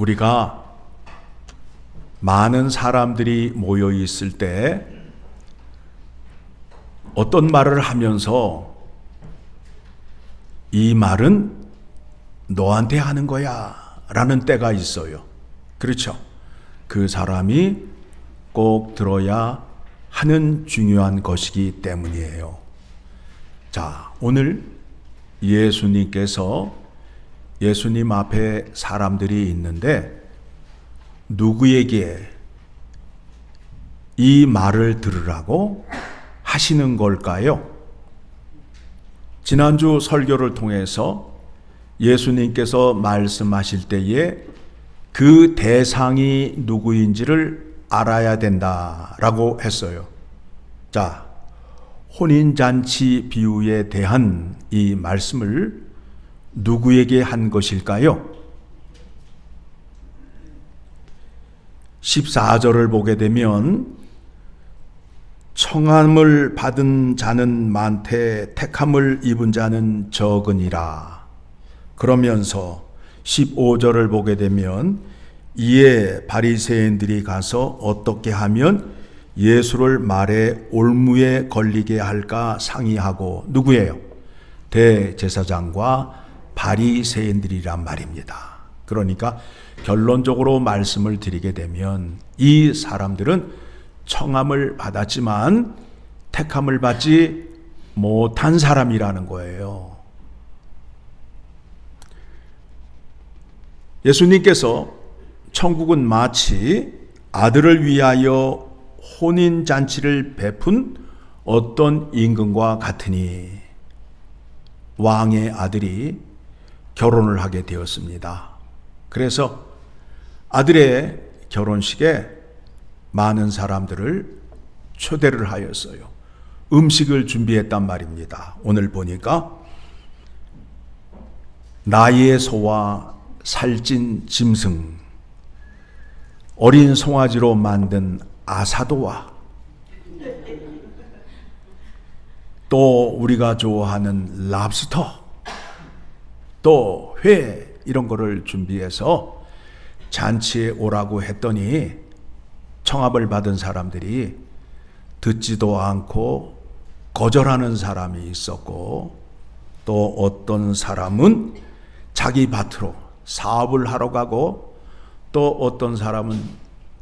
우리가 많은 사람들이 모여 있을 때 어떤 말을 하면서 이 말은 너한테 하는 거야 라는 때가 있어요. 그렇죠. 그 사람이 꼭 들어야 하는 중요한 것이기 때문이에요. 자, 오늘 예수님께서 예수님 앞에 사람들이 있는데 누구에게 이 말을 들으라고 하시는 걸까요? 지난주 설교를 통해서 예수님께서 말씀하실 때에 그 대상이 누구인지를 알아야 된다라고 했어요. 자, 혼인잔치 비유에 대한 이 말씀을 누구에게 한 것일까요? 14절을 보게 되면 청함을 받은 자는 많되 택함을 입은 자는 적으니라. 그러면서 15절을 보게 되면 이에 바리새인들이 가서 어떻게 하면 예수를 말에 올무에 걸리게 할까 상의하고 누구예요? 대제사장과 바리새인들이란 말입니다. 그러니까 결론적으로 말씀을 드리게 되면 이 사람들은 청함을 받았지만 택함을 받지 못한 사람이라는 거예요. 예수님께서 천국은 마치 아들을 위하여 혼인 잔치를 베푼 어떤 임금과 같으니 왕의 아들이 결혼을 하게 되었습니다. 그래서 아들의 결혼식에 많은 사람들을 초대를 하였어요. 음식을 준비했단 말입니다. 오늘 보니까 나의 소와 살찐 짐승, 어린 송아지로 만든 아사도와 또 우리가 좋아하는 랍스터, 또 회 이런 거를 준비해서 잔치에 오라고 했더니 청합을 받은 사람들이 듣지도 않고 거절하는 사람이 있었고 또 어떤 사람은 자기 밭으로 사업을 하러 가고 또 어떤 사람은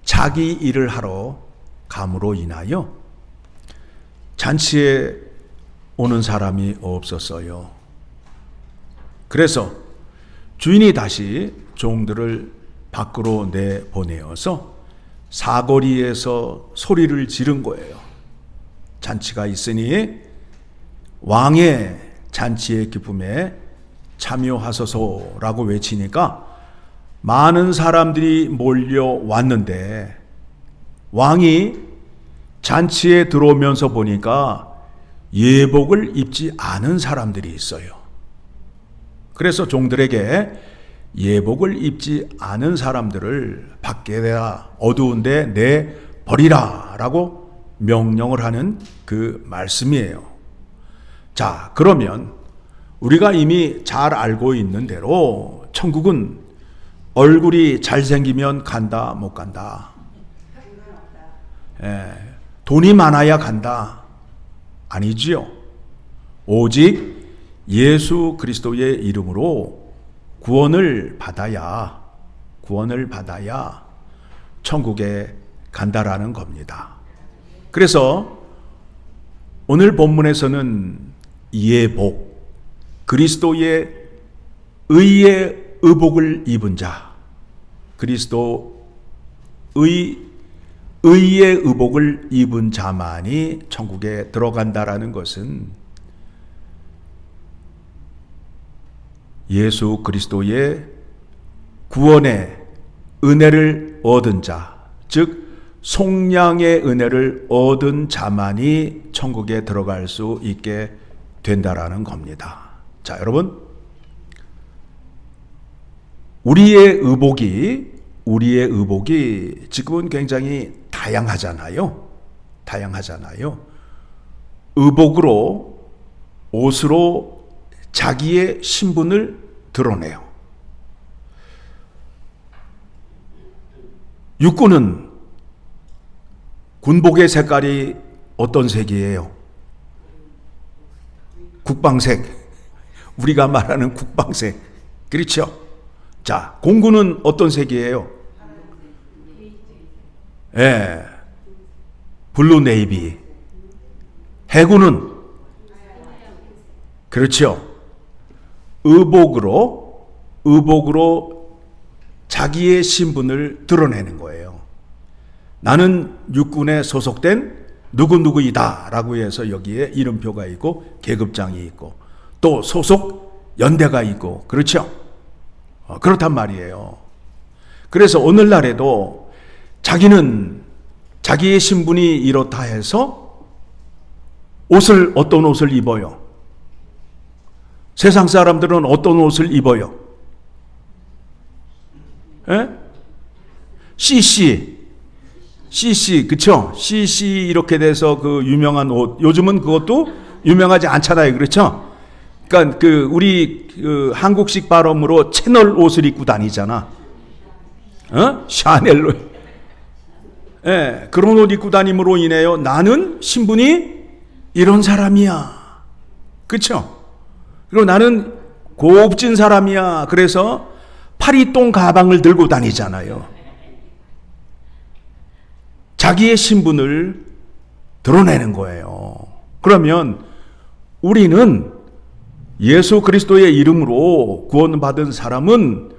자기 일을 하러 감으로 인하여 잔치에 오는 사람이 없었어요. 그래서 주인이 다시 종들을 밖으로 내보내어서 사거리에서 소리를 지른 거예요. 잔치가 있으니 왕의 잔치의 기쁨에 참여하소서라고 외치니까 많은 사람들이 몰려왔는데 왕이 잔치에 들어오면서 보니까 예복을 입지 않은 사람들이 있어요. 그래서 종들에게 예복을 입지 않은 사람들을 밖에 내라 어두운데 내 버리라라고 명령을 하는 그 말씀이에요. 자, 그러면 우리가 이미 잘 알고 있는 대로 천국은 얼굴이 잘생기면 간다, 못 간다. 예, 돈이 많아야 간다. 아니지요. 오직 예수 그리스도의 이름으로 구원을 받아야, 구원을 받아야 천국에 간다라는 겁니다. 그래서 오늘 본문에서는 예복, 그리스도의 의의 의복을 입은 자, 그리스도의 의의 의복을 입은 자만이 천국에 들어간다라는 것은 예수 그리스도의 구원의 은혜를 얻은 자, 즉 속량의 은혜를 얻은 자만이 천국에 들어갈 수 있게 된다라는 겁니다. 자, 여러분 우리의 의복이 우리의 의복이 지금은 굉장히 다양하잖아요. 다양하잖아요. 의복으로 옷으로 자기의 신분을 드러내요. 육군은 군복의 색깔이 어떤 색이에요? 국방색. 우리가 말하는 국방색. 그렇죠? 자, 공군은 어떤 색이에요? 예. 블루 네이비. 해군은 그렇죠. 의복으로 의복으로 자기의 신분을 드러내는 거예요. 나는 육군에 소속된 누구누구이다라고 해서 여기에 이름표가 있고 계급장이 있고 또 소속 연대가 있고 그렇죠? 어, 그렇단 말이에요. 그래서 오늘날에도 자기는 자기의 신분이 이렇다 해서 옷을 어떤 옷을 입어요? 세상 사람들은 어떤 옷을 입어요? 에? CC CC 그쵸? CC 이렇게 돼서 그 유명한 옷 요즘은 그것도 유명하지 않잖아요 그렇죠? 그러니까 그 우리 그 한국식 발음으로 채널 옷을 입고 다니잖아 어? 샤넬로 예, 그런 옷 입고 다님으로 인해요 나는 신분이 이런 사람이야 그쵸? 그리고 나는 고급진 사람이야 그래서 파리똥 가방을 들고 다니잖아요 자기의 신분을 드러내는 거예요. 그러면 우리는 예수 그리스도의 이름으로 구원받은 사람은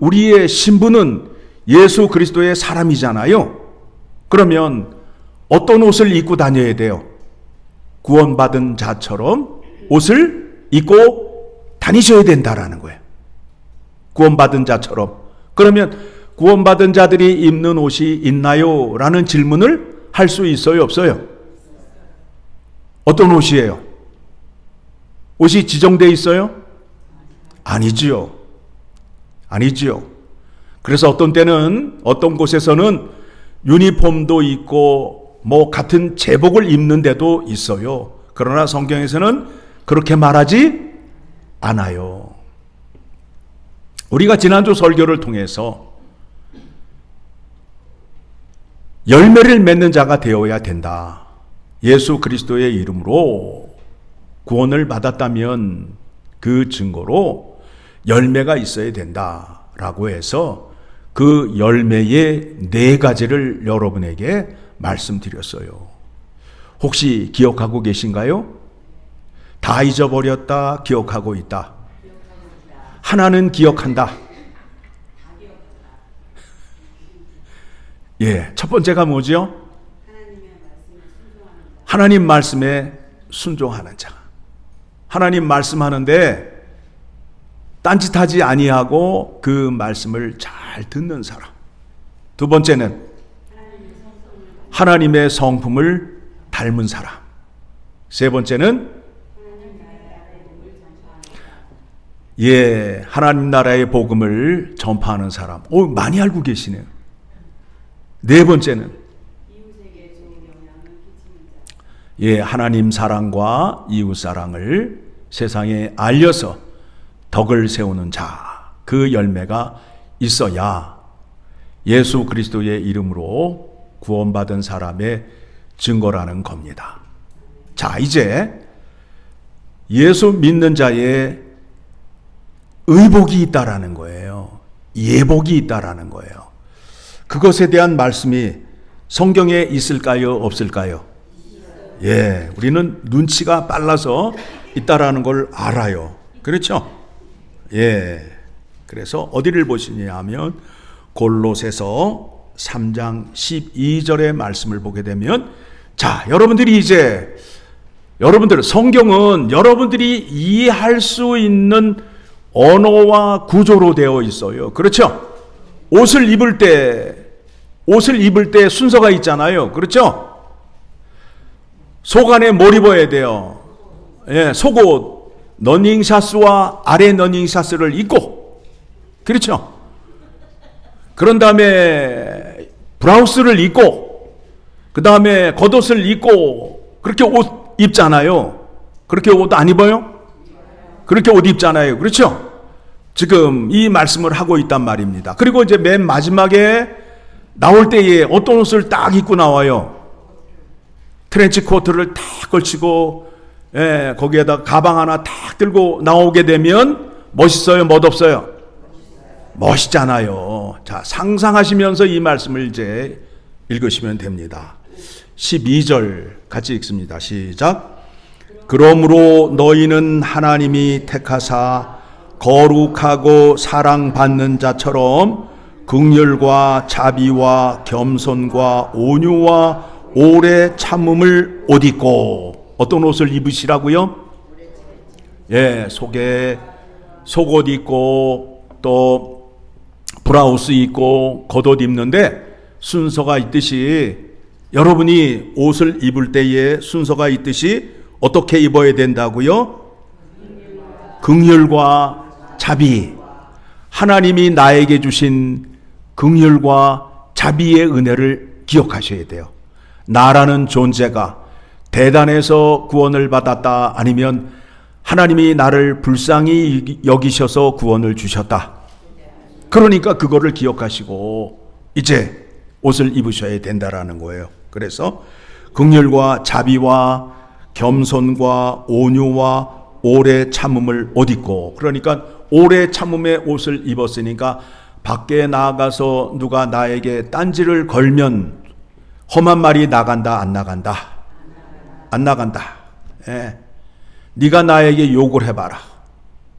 우리의 신분은 예수 그리스도의 사람이잖아요. 그러면 어떤 옷을 입고 다녀야 돼요? 구원받은 자처럼 옷을 입고 다니셔야 된다라는 거예요. 구원받은 자처럼. 그러면 구원받은 자들이 입는 옷이 있나요? 라는 질문을 할 수 있어요? 없어요? 어떤 옷이에요? 옷이 지정돼 있어요? 아니지요. 아니지요. 그래서 어떤 때는 어떤 곳에서는 유니폼도 있고 뭐 같은 제복을 입는 데도 있어요. 그러나 성경에서는 그렇게 말하지 않아요. 우리가 지난주 설교를 통해서 열매를 맺는 자가 되어야 된다. 예수 그리스도의 이름으로 구원을 받았다면 그 증거로 열매가 있어야 된다. 라고 해서 그 열매의 네 가지를 여러분에게 말씀드렸어요. 혹시 기억하고 계신가요? 다 잊어버렸다, 기억하고 있다. 하나는 기억한다. 예, 첫 번째가 뭐죠? 하나님 말씀에 순종하는 자. 하나님 말씀하는데 딴짓하지 아니하고 그 말씀을 잘 듣는 사람. 두 번째는 하나님의 성품을 닮은 사람. 세 번째는 예, 하나님 나라의 복음을 전파하는 사람. 오, 많이 알고 계시네요. 네 번째는 예, 하나님 사랑과 이웃 사랑을 세상에 알려서 덕을 세우는 자, 그 열매가 있어야 예수 그리스도의 이름으로 구원받은 사람의 증거라는 겁니다. 자, 이제 예수 믿는 자의 의복이 있다라는 거예요. 예복이 있다라는 거예요. 그것에 대한 말씀이 성경에 있을까요? 없을까요? 예, 우리는 눈치가 빨라서 있다라는 걸 알아요. 그렇죠? 예. 그래서 어디를 보시냐 하면 골로새서 3장 12절의 말씀을 보게 되면 자, 여러분들이 이제 여러분들 성경은 여러분들이 이해할 수 있는 언어와 구조로 되어 있어요. 그렇죠? 옷을 입을 때 옷을 입을 때 순서가 있잖아요. 그렇죠? 속 안에 뭘 입어야 돼요? 예, 속옷, 러닝샤스와 아래 러닝샤스를 입고, 그렇죠? 그런 다음에 브라우스를 입고, 그 다음에 겉옷을 입고, 그렇게 옷 입잖아요. 그렇게 옷 안 입어요? 그렇게 옷 입잖아요. 그렇죠? 지금 이 말씀을 하고 있단 말입니다. 그리고 이제 맨 마지막에 나올 때에 어떤 옷을 딱 입고 나와요. 트렌치 코트를 딱 걸치고 예, 거기에다 가방 하나 딱 들고 나오게 되면 멋있어요, 멋없어요? 멋있잖아요. 자, 상상하시면서 이 말씀을 이제 읽으시면 됩니다. 12절 같이 읽습니다. 시작. 그러므로 너희는 하나님이 택하사 거룩하고 사랑받는 자처럼 긍휼과 자비와 겸손과 온유와 오래 참음을 옷 입고 어떤 옷을 입으시라고요? 예, 속에 속옷 입고 또 브라우스 입고 겉옷 입는데 순서가 있듯이 여러분이 옷을 입을 때에 순서가 있듯이 어떻게 입어야 된다고요? 긍휼과 자비. 하나님이 나에게 주신 긍휼과 자비의 은혜를 기억하셔야 돼요. 나라는 존재가 대단해서 구원을 받았다 아니면 하나님이 나를 불쌍히 여기셔서 구원을 주셨다. 그러니까 그거를 기억하시고 이제 옷을 입으셔야 된다라는 거예요. 그래서 긍휼과 자비와 겸손과 온유와 오래 참음을 옷 입고 그러니까 오래 참음의 옷을 입었으니까 밖에 나가서 누가 나에게 딴지를 걸면 험한 말이 나간다 안 나간다? 안 나간다. 예. 네가 나에게 욕을 해봐라.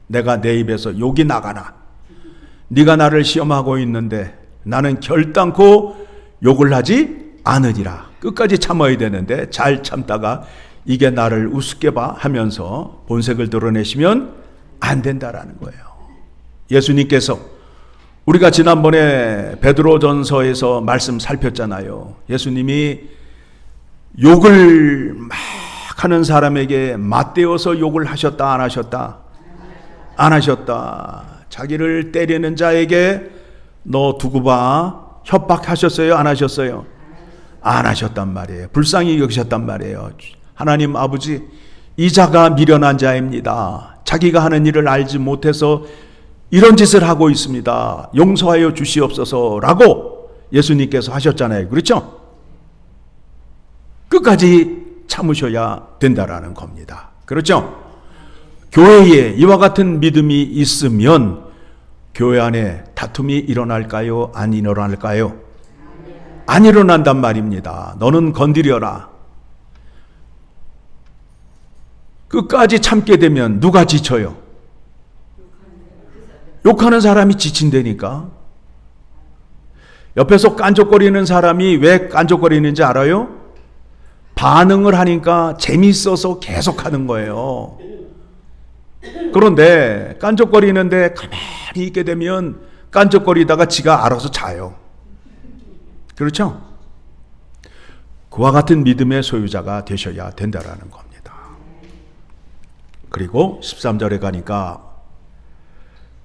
내가 내 입에서 욕이 나가나? 네가 나를 시험하고 있는데 나는 결단코 욕을 하지 않으리라. 끝까지 참아야 되는데 잘 참다가 이게 나를 우습게 봐 하면서 본색을 드러내시면 안 된다라는 거예요. 예수님께서 우리가 지난번에 베드로전서에서 말씀 살폈잖아요. 예수님이 욕을 막 하는 사람에게 맞대어서 욕을 하셨다 안 하셨다? 안 하셨다. 자기를 때리는 자에게 너 두고 봐 협박하셨어요? 안 하셨어요? 안 하셨단 말이에요. 불쌍히 여기셨단 말이에요. 하나님 아버지, 이 자가 미련한 자입니다. 자기가 하는 일을 알지 못해서 이런 짓을 하고 있습니다. 용서하여 주시옵소서라고 예수님께서 하셨잖아요. 그렇죠? 끝까지 참으셔야 된다라는 겁니다. 그렇죠? 교회에 이와 같은 믿음이 있으면 교회 안에 다툼이 일어날까요? 안 일어날까요? 안 일어난단 말입니다. 너는 건드려라. 끝까지 참게 되면 누가 지쳐요? 욕하는 사람이 지친다니까. 옆에서 깐족거리는 사람이 왜 깐족거리는지 알아요? 반응을 하니까 재밌어서 계속 하는 거예요. 그런데 깐족거리는데 가만히 있게 되면 깐족거리다가 지가 알아서 자요. 그렇죠? 그와 같은 믿음의 소유자가 되셔야 된다라는 겁니다. 그리고 13절에 가니까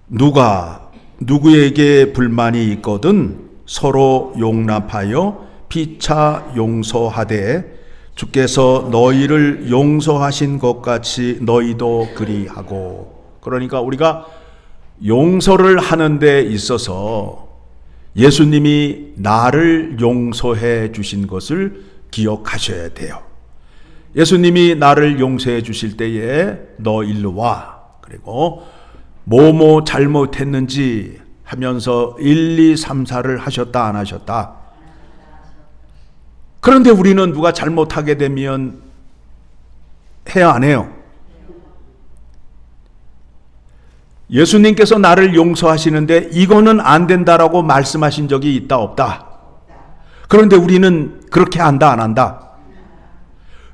누가 누구에게 불만이 있거든 서로 용납하여 피차 용서하되 주께서 너희를 용서하신 것 같이 너희도 그리하고 그러니까 우리가 용서를 하는 데 있어서 예수님이 나를 용서해 주신 것을 기억하셔야 돼요. 예수님이 나를 용서해 주실 때에 너 일로 와. 그리고 뭐뭐 잘못했는지 하면서 1, 2, 3, 4를 하셨다 안 하셨다. 그런데 우리는 누가 잘못하게 되면 해야 안 해요. 예수님께서 나를 용서하시는데 이거는 안 된다라고 말씀하신 적이 있다 없다. 그런데 우리는 그렇게 한다 안 한다.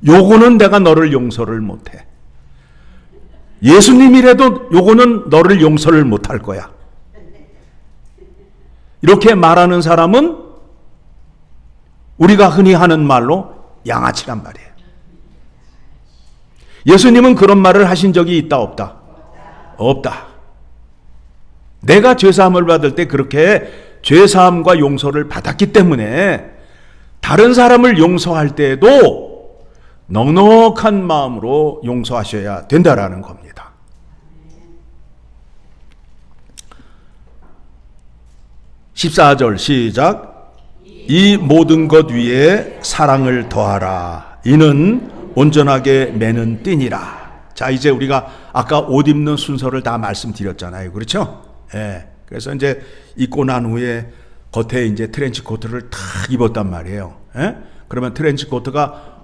요거는 내가 너를 용서를 못해. 예수님이라도 요거는 너를 용서를 못할 거야. 이렇게 말하는 사람은 우리가 흔히 하는 말로 양아치란 말이에요. 예수님은 그런 말을 하신 적이 있다 없다? 없다. 내가 죄사함을 받을 때 그렇게 죄사함과 용서를 받았기 때문에 다른 사람을 용서할 때에도 넉넉한 마음으로 용서하셔야 된다라는 겁니다. 십사 절 시작. 이 모든 것 위에 사랑을 더하라. 이는 온전하게 매는 띠니라. 자, 이제 우리가 아까 옷 입는 순서를 다 말씀드렸잖아요. 그렇죠? 예. 그래서 이제 입고 난 후에 겉에 이제 트렌치 코트를 탁 입었단 말이에요. 예? 그러면 트렌치 코트가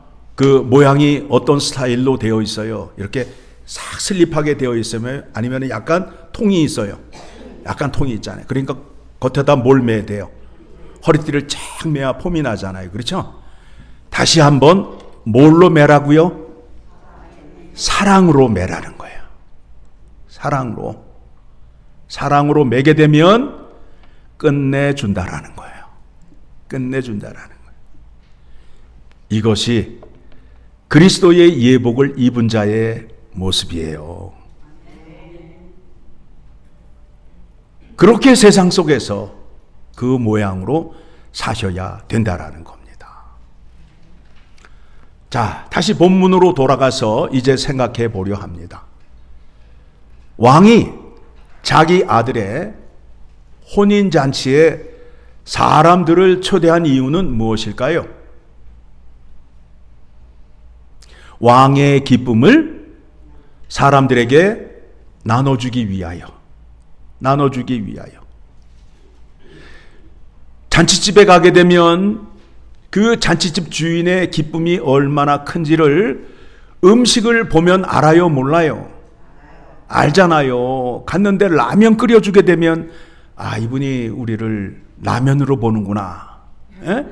그 모양이 어떤 스타일로 되어 있어요. 이렇게 싹 슬립하게 되어 있으면 아니면 약간 통이 있어요. 약간 통이 있잖아요. 그러니까 겉에다 뭘 매야 돼요. 허리띠를 쫙 매야 폼이 나잖아요. 그렇죠? 다시 한번 뭘로 매라고요? 사랑으로 매라는 거예요. 사랑으로. 사랑으로 매게 되면 끝내준다라는 거예요. 끝내준다라는 거예요. 이것이 그리스도의 예복을 입은 자의 모습이에요. 그렇게 세상 속에서 그 모양으로 사셔야 된다라는 겁니다. 자, 다시 본문으로 돌아가서 이제 생각해 보려 합니다. 왕이 자기 아들의 혼인잔치에 사람들을 초대한 이유는 무엇일까요? 왕의 기쁨을 사람들에게 나눠주기 위하여. 나눠주기 위하여. 잔치집에 가게 되면 그 잔치집 주인의 기쁨이 얼마나 큰지를 음식을 보면 알아요, 몰라요? 알잖아요. 갔는데 라면 끓여주게 되면, 아, 이분이 우리를 라면으로 보는구나. 에?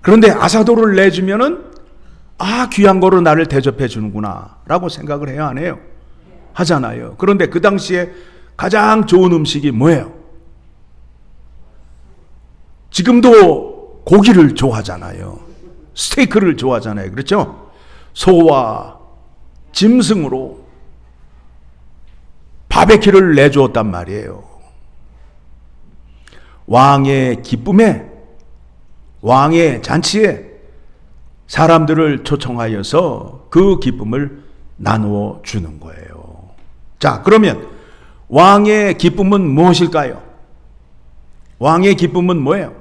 그런데 아사도를 내주면은, 아, 귀한 거로 나를 대접해 주는구나. 라고 생각을 해야 하네요. 하잖아요. 그런데 그 당시에 가장 좋은 음식이 뭐예요? 지금도 고기를 좋아하잖아요. 스테이크를 좋아하잖아요. 그렇죠? 소와 짐승으로 바베큐를 내주었단 말이에요. 왕의 기쁨에, 왕의 잔치에 사람들을 초청하여서 그 기쁨을 나누어 주는 거예요. 자, 그러면 왕의 기쁨은 무엇일까요? 왕의 기쁨은 뭐예요?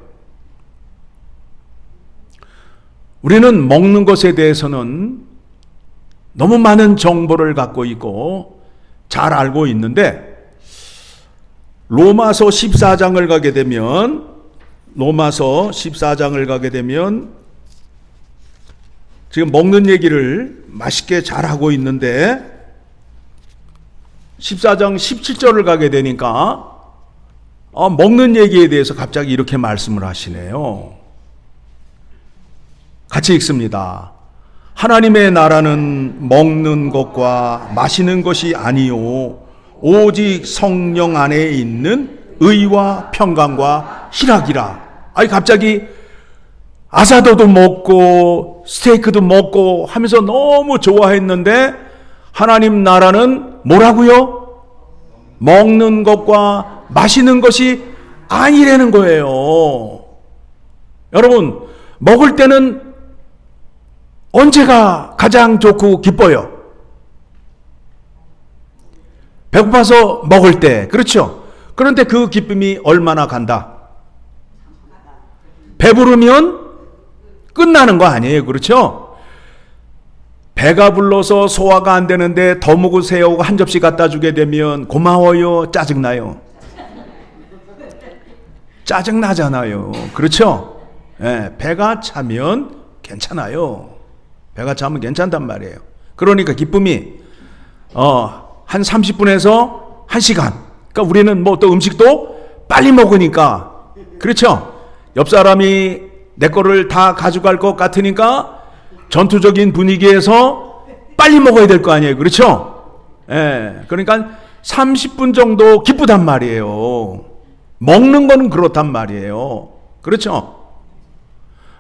우리는 먹는 것에 대해서는 너무 많은 정보를 갖고 있고 잘 알고 있는데 로마서 14장을 가게 되면 로마서 14장을 가게 되면 지금 먹는 얘기를 맛있게 잘 하고 있는데 14장 17절을 가게 되니까 어, 먹는 얘기에 대해서 갑자기 이렇게 말씀을 하시네요. 같이 읽습니다. 하나님의 나라는 먹는 것과 마시는 것이 아니요 오직 성령 안에 있는 의와 평강과 희락이라. 아니 갑자기 아사도도 먹고 스테이크도 먹고 하면서 너무 좋아했는데 하나님 나라는 뭐라고요? 먹는 것과 마시는 것이 아니라는 거예요. 여러분, 먹을 때는 언제가 가장 좋고 기뻐요? 배고파서 먹을 때, 그렇죠? 그런데 그 기쁨이 얼마나 간다? 배부르면 끝나는 거 아니에요, 그렇죠? 배가 불러서 소화가 안 되는데 더 먹으세요 한 접시 갖다 주게 되면 고마워요, 짜증나요? 짜증나잖아요. 그렇죠? 예, 배가 차면 괜찮아요. 배가 차면 괜찮단 말이에요. 그러니까 기쁨이 어, 한 30분에서 1시간. 그러니까 우리는 뭐 또 음식도 빨리 먹으니까 그렇죠? 옆 사람이 내 거를 다 가져갈 것 같으니까 전투적인 분위기에서 빨리 먹어야 될 거 아니에요. 그렇죠? 예. 그러니까 30분 정도 기쁘단 말이에요. 먹는 거는 그렇단 말이에요. 그렇죠?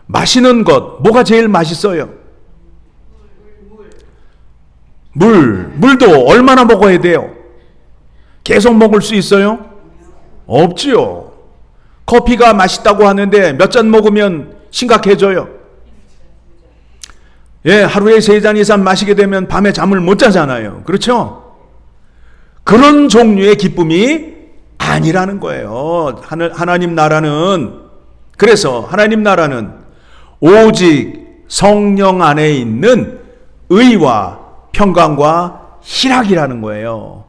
마시는 것, 뭐가 제일 맛있어요? 물, 물도 얼마나 먹어야 돼요? 계속 먹을 수 있어요? 없지요. 커피가 맛있다고 하는데 몇 잔 먹으면 심각해져요. 예, 하루에 세 잔 이상 마시게 되면 밤에 잠을 못 자잖아요. 그렇죠? 그런 종류의 기쁨이 아니라는 거예요. 하나님 나라는 그래서 하나님 나라는 오직 성령 안에 있는 의와 평강과 희락이라는 거예요.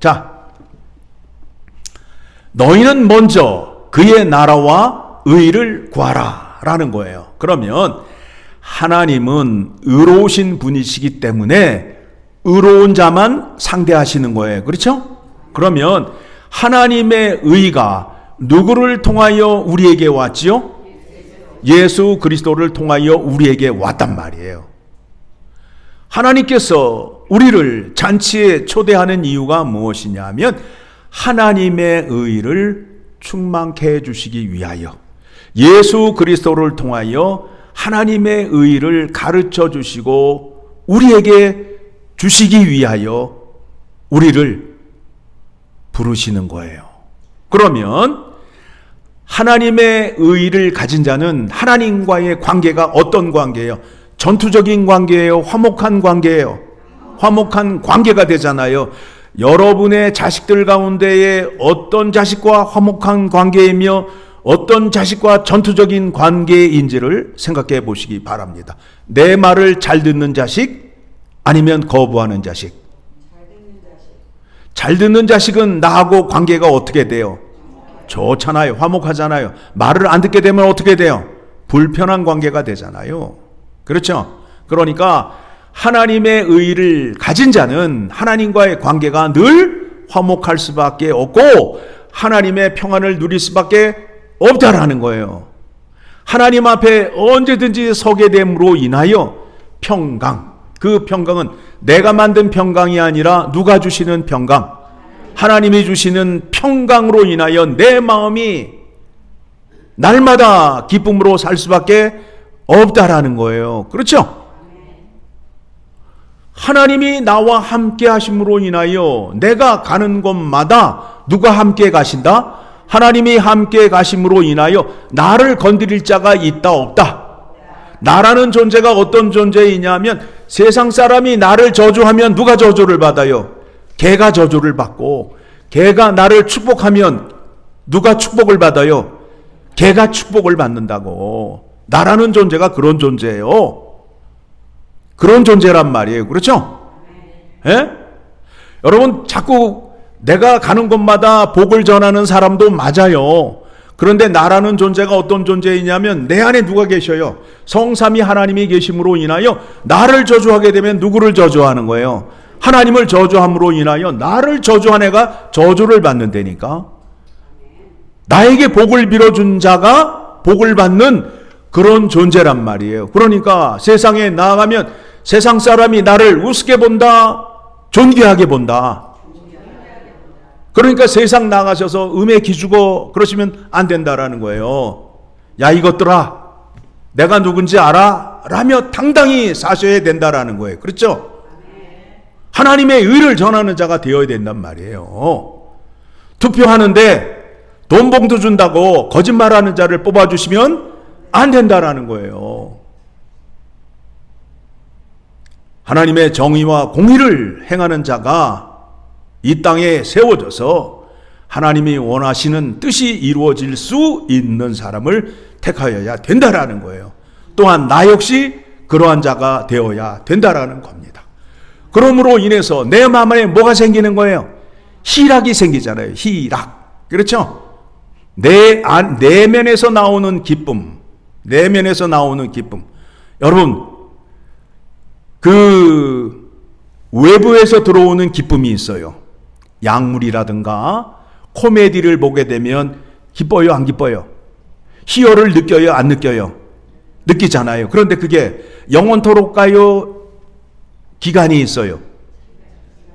자, 너희는 먼저 그의 나라와 의를 구하라 라는 거예요. 그러면 하나님은 의로우신 분이시기 때문에 의로운 자만 상대하시는 거예요. 그렇죠? 그러면 하나님의 의가 누구를 통하여 우리에게 왔지요? 예수 그리스도를 통하여 우리에게 왔단 말이에요. 하나님께서 우리를 잔치에 초대하는 이유가 무엇이냐 하면 하나님의 의를 충만케 해 주시기 위하여 예수 그리스도를 통하여 하나님의 의를 가르쳐 주시고 우리에게 주시기 위하여 우리를 부르시는 거예요. 그러면 하나님의 의를 가진 자는 하나님과의 관계가 어떤 관계예요? 전투적인 관계예요? 화목한 관계예요? 화목한 관계가 되잖아요. 여러분의 자식들 가운데에 어떤 자식과 화목한 관계이며 어떤 자식과 전투적인 관계인지를 생각해 보시기 바랍니다. 내 말을 잘 듣는 자식 아니면 거부하는 자식. 잘 듣는 자식은 나하고 관계가 어떻게 돼요? 좋잖아요. 화목하잖아요. 말을 안 듣게 되면 어떻게 돼요? 불편한 관계가 되잖아요. 그렇죠? 그러니까 하나님의 의를 가진 자는 하나님과의 관계가 늘 화목할 수밖에 없고 하나님의 평안을 누릴 수밖에 없다라는 거예요. 하나님 앞에 언제든지 서게 됨으로 인하여 평강, 그 평강은 내가 만든 평강이 아니라 누가 주시는 평강, 하나님이 주시는 평강으로 인하여 내 마음이 날마다 기쁨으로 살 수밖에 없다라는 거예요. 그렇죠? 하나님이 나와 함께 하심으로 인하여 내가 가는 곳마다 누가 함께 가신다? 하나님이 함께 가심으로 인하여 나를 건드릴 자가 있다 없다. 나라는 존재가 어떤 존재이냐면 세상 사람이 나를 저주하면 누가 저주를 받아요? 개가 저주를 받고 개가 나를 축복하면 누가 축복을 받아요? 개가 축복을 받는다고. 나라는 존재가 그런 존재예요. 그런 존재란 말이에요. 그렇죠? 예? 여러분 자꾸 내가 가는 곳마다 복을 전하는 사람도 맞아요. 그런데 나라는 존재가 어떤 존재이냐면 내 안에 누가 계셔요? 성삼이 하나님이 계심으로 인하여 나를 저주하게 되면 누구를 저주하는 거예요? 하나님을 저주함으로 인하여 나를 저주한 애가 저주를 받는다니까. 나에게 복을 빌어준 자가 복을 받는 그런 존재란 말이에요. 그러니까 세상에 나아가면 세상 사람이 나를 우습게 본다, 존귀하게 본다. 그러니까 세상 나가셔서 음에 기주고 그러시면 안 된다라는 거예요. 야 이것들아, 내가 누군지 알아? 라며 당당히 사셔야 된다라는 거예요. 그렇죠? 하나님의 의를 전하는 자가 되어야 된단 말이에요. 투표하는데 돈 봉투 준다고 거짓말하는 자를 뽑아주시면 안 된다라는 거예요. 하나님의 정의와 공의를 행하는 자가 이 땅에 세워져서 하나님이 원하시는 뜻이 이루어질 수 있는 사람을 택하여야 된다라는 거예요. 또한 나 역시 그러한 자가 되어야 된다라는 겁니다. 그러므로 인해서 내 마음에 뭐가 생기는 거예요? 희락이 생기잖아요. 희락. 그렇죠? 내 안, 내면에서 나오는 기쁨. 내면에서 나오는 기쁨. 여러분, 그 외부에서 들어오는 기쁨이 있어요. 약물이라든가 코미디를 보게 되면 기뻐요, 안 기뻐요? 희열을 느껴요, 안 느껴요? 느끼잖아요. 그런데 그게 영원토록 가요? 기간이 있어요.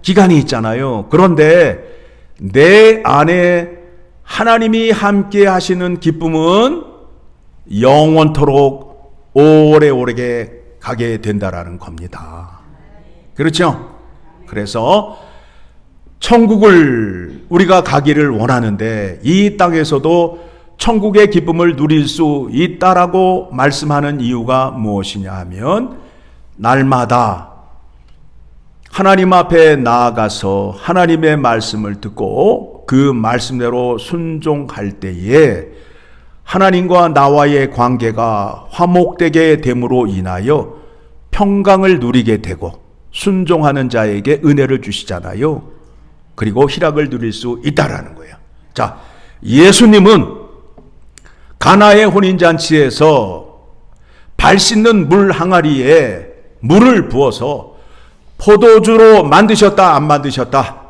기간이 있잖아요. 그런데 내 안에 하나님이 함께 하시는 기쁨은 영원토록 오래오래 가게 된다라는 겁니다. 그렇죠? 그래서 천국을 우리가 가기를 원하는데 이 땅에서도 천국의 기쁨을 누릴 수 있다라고 말씀하는 이유가 무엇이냐 하면 날마다 하나님 앞에 나아가서 하나님의 말씀을 듣고 그 말씀대로 순종할 때에 하나님과 나와의 관계가 화목되게 됨으로 인하여 평강을 누리게 되고 순종하는 자에게 은혜를 주시잖아요. 그리고 희락을 누릴 수 있다라는 거예요. 자, 예수님은 가나의 혼인잔치에서 발 씻는 물 항아리에 물을 부어서 포도주로 만드셨다, 안 만드셨다?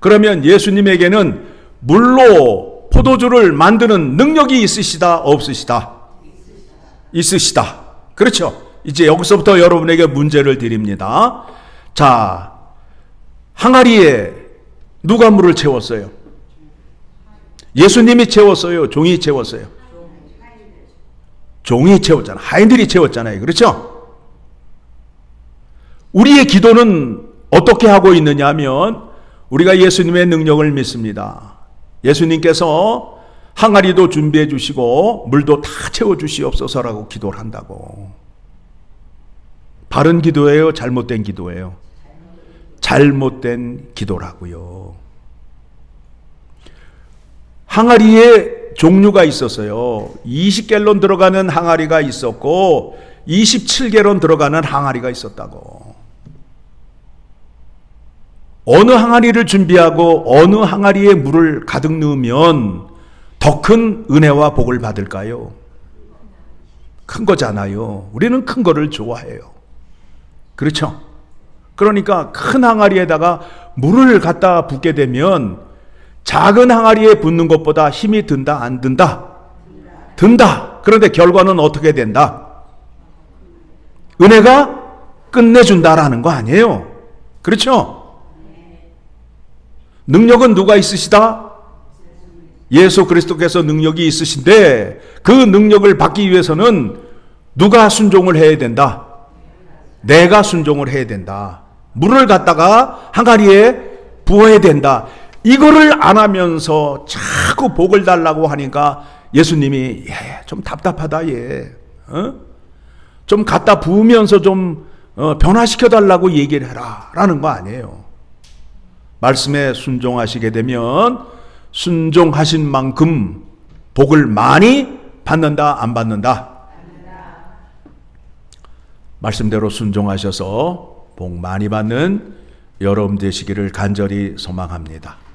그러면 예수님에게는 물로 포도주를 만드는 능력이 있으시다, 없으시다? 있으시다. 그렇죠. 이제 여기서부터 여러분에게 문제를 드립니다. 자, 항아리에 누가 물을 채웠어요? 예수님이 채웠어요? 종이 채웠어요? 종이 채웠잖아. 하인들이 채웠잖아요. 그렇죠? 우리의 기도는 어떻게 하고 있느냐 하면 우리가 예수님의 능력을 믿습니다. 예수님께서 항아리도 준비해 주시고 물도 다 채워 주시옵소서라고 기도를 한다고. 바른 기도예요, 잘못된 기도예요. 잘못된 기도라고요. 항아리에 종류가 있었어요. 20갤론 들어가는 항아리가 있었고 27갤론 들어가는 항아리가 있었다고. 어느 항아리를 준비하고 어느 항아리에 물을 가득 넣으면 더 큰 은혜와 복을 받을까요? 큰 거잖아요. 우리는 큰 거를 좋아해요. 그렇죠? 그러니까 큰 항아리에다가 물을 갖다 붓게 되면 작은 항아리에 붓는 것보다 힘이 든다, 안 든다? 든다. 그런데 결과는 어떻게 된다? 은혜가 끝내준다라는 거 아니에요. 그렇죠? 능력은 누가 있으시다? 예수 그리스도께서 능력이 있으신데 그 능력을 받기 위해서는 누가 순종을 해야 된다? 내가 순종을 해야 된다. 물을 갖다가 항아리에 부어야 된다. 이거를 안 하면서 자꾸 복을 달라고 하니까 예수님이 예, 좀 답답하다 얘. 어? 좀 갖다 부으면서 좀 어, 변화시켜 달라고 얘기를 해라라는 거 아니에요. 말씀에 순종하시게 되면 순종하신 만큼 복을 많이 받는다 안 받는다. 말씀대로 순종하셔서 복 많이 받는 여러분 되시기를 간절히 소망합니다.